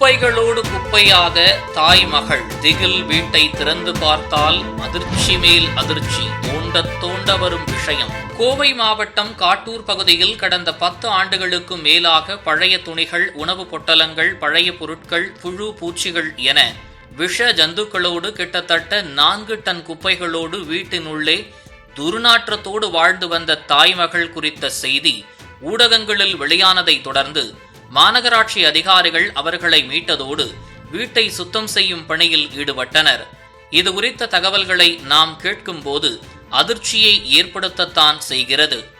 குப்பைகளோடு குப்பையாக தாய் மகள் திகில் வீட்டை திறந்து பார்த்தால் அதிர்ச்சி மேல் அதிர்ச்சி. தோண்ட தோண்ட வரும் விஷயம். கோவை மாவட்டம் காட்டூர் பகுதியில் கடந்த பத்து ஆண்டுகளுக்கு மேலாக பழைய துணிகள் உணவுப் பொட்டலங்கள் பழைய பொருட்கள் புழு பூச்சிகள் என விஷ ஜந்துக்களோடு கிட்டத்தட்ட நான்கு டன் குப்பைகளோடு வீட்டினுள்ளே துர்நாற்றத்தோடு வாழ்ந்து வந்த தாய்மகள் குறித்த செய்தி ஊடகங்களில் வெளியானதை தொடர்ந்து மாநகராட்சி அதிகாரிகள் அவர்களை மீட்டதோடு வீட்டை சுத்தம் செய்யும் பணியில் ஈடுபட்டனர். இது குறித்த தகவல்களை நாம் கேட்கும்போது அதிர்ச்சியை ஏற்படுத்தத்தான் செய்கிறது.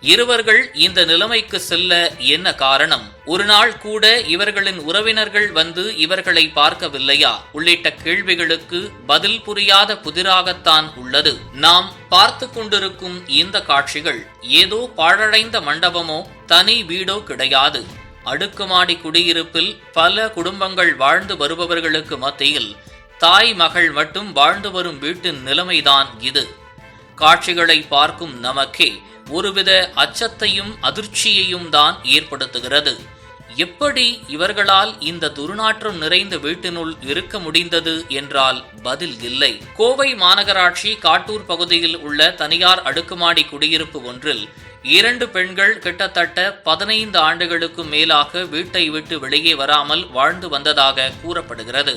இருவர்கள் இந்த நிலைமைக்கு செல்ல என்ன காரணம்? ஒரு நாள் கூட இவர்களின் உறவினர்கள் வந்து இவர்களை பார்க்கவில்லையா? உள்ளிட்ட கேள்விகளுக்கு பதில் புரியாத புதிராகத்தான் உள்ளது. நாம் பார்த்து கொண்டிருக்கும் இந்த காட்சிகள் ஏதோ பாழடைந்த மண்டபமோ தனி வீடோ கிடையாது. அடுக்குமாடி குடியிருப்பில் பல குடும்பங்கள் வாழ்ந்து வருபவர்களுக்கு மத்தியில் தாய் மகள் மட்டும் வாழ்ந்து வரும் வீட்டின் நிலைமைதான் இது. காட்சிகளை பார்க்கும் நமக்கே ஒருவித அச்சத்தையும் அதிர்ச்சியையும் தான் ஏற்படுத்துகிறது. எப்படி இவர்களால் இந்த துர்நாற்றம் நிறைந்த வீட்டினுள் இருக்க முடிந்தது என்றால் பதில் இல்லை. கோவை மாநகராட்சி காட்டூர் பகுதியில் உள்ள தனியார் அடுக்குமாடி குடியிருப்பு ஒன்றில் இரண்டு பெண்கள் கிட்டத்தட்ட பதினைந்து ஆண்டுகளுக்கு மேலாக வீட்டை விட்டு வெளியே வராமல் வாழ்ந்து வந்ததாக கூறப்படுகிறது.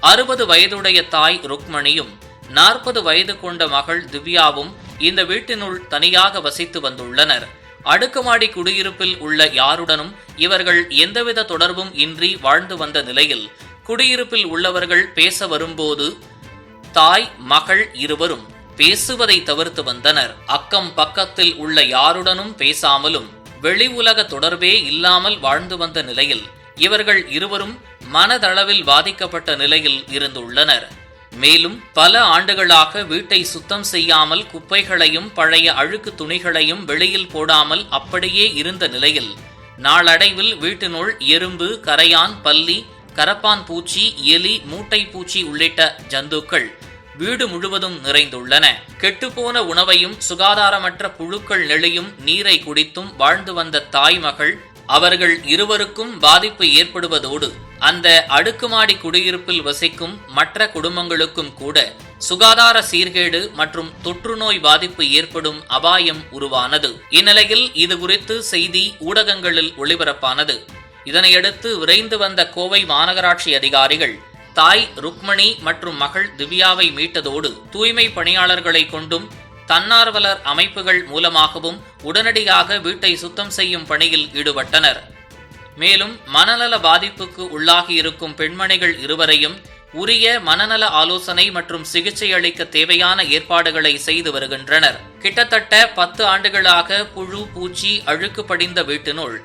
அறுபது வயதுடைய தாய் ருக்மணியும் நாற்பது வயது கொண்ட மகள் திவ்யாவும் இந்த வீட்டினுள் தனியாக வசித்து வந்துள்ளனர். அடுக்குமாடி குடியிருப்பில் உள்ள யாருடனும் இவர்கள் எந்தவித தொடர்பும் இன்றி வாழ்ந்து வந்த நிலையில் குடியிருப்பில் உள்ளவர்கள் பேச வரும்போது தாய் மகள் இருவரும் பேசுவதை தவிர்த்து வந்தனர். அக்கம் பக்கத்தில் உள்ள யாருடனும் பேசாமலும் வெளி உலக தொடர்பே இல்லாமல் வாழ்ந்து வந்த நிலையில் இவர்கள் இருவரும் மனதளவில் பாதிக்கப்பட்ட நிலையில் இருந்துள்ளனர். மேலும் பல ஆண்டுகளாக வீட்டை சுத்தம் செய்யாமல் குப்பைகளையும் பழைய அழுக்கு துணிகளையும் வெளியில் போடாமல் அப்படியே இருந்த நிலையில் நாளடைவில் வீட்டினுள் எறும்பு கரையான் பல்லி கரப்பான் பூச்சி எலி மூட்டை பூச்சி உள்ளிட்ட ஜந்துக்கள் வீடு முழுவதும் நிறைந்துள்ளன. கெட்டுப்போன உணவையும் சுகாதாரமற்ற புழுக்கள் நெளியும் நீரை குடித்தும் வாழ்ந்து வந்த தாய்மகள் அவர்கள் இருவருக்கும் பாதிப்பு ஏற்படுவதோடு அந்த அடுக்குமாடி குடியிருப்பில் வசிக்கும் மற்ற குடும்பங்களுக்கும் கூட சுகாதார சீர்கேடு மற்றும் தொற்றுநோய் பாதிப்பு ஏற்படும் அபாயம் உருவானது. இந்நிலையில் இது குறித்து செய்தி ஊடகங்களில் ஒளிபரப்பானது. இதனையடுத்து விரைந்து வந்த கோவை மாநகராட்சி அதிகாரிகள் தாய் ருக்மணி மற்றும் மகள் திவ்யாவை மீட்டதோடு தூய்மை பணியாளர்களை கொண்டும் தன்னார்வலர் அமைப்புகள் மூலமாகவும் உடனடியாக வீட்டை சுத்தம் செய்யும் பணியில் ஈடுபட்டனர். மேலும் மனநல பாதிப்புக்கு உள்ளாகியிருக்கும் பெண்மணிகள் இருவரையும் உரிய மனநல ஆலோசனை மற்றும் சிகிச்சை அளிக்க தேவையான ஏற்பாடுகளை செய்து வருகின்றனர். கிட்டத்தட்ட பத்து ஆண்டுகளாக புழு பூச்சி அழுக்கு படிந்த வீட்டினுள்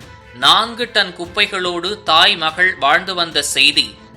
நான்கு டன் குப்பைகளோடு தாய் மகள் வாழ்ந்து வந்த செய்தி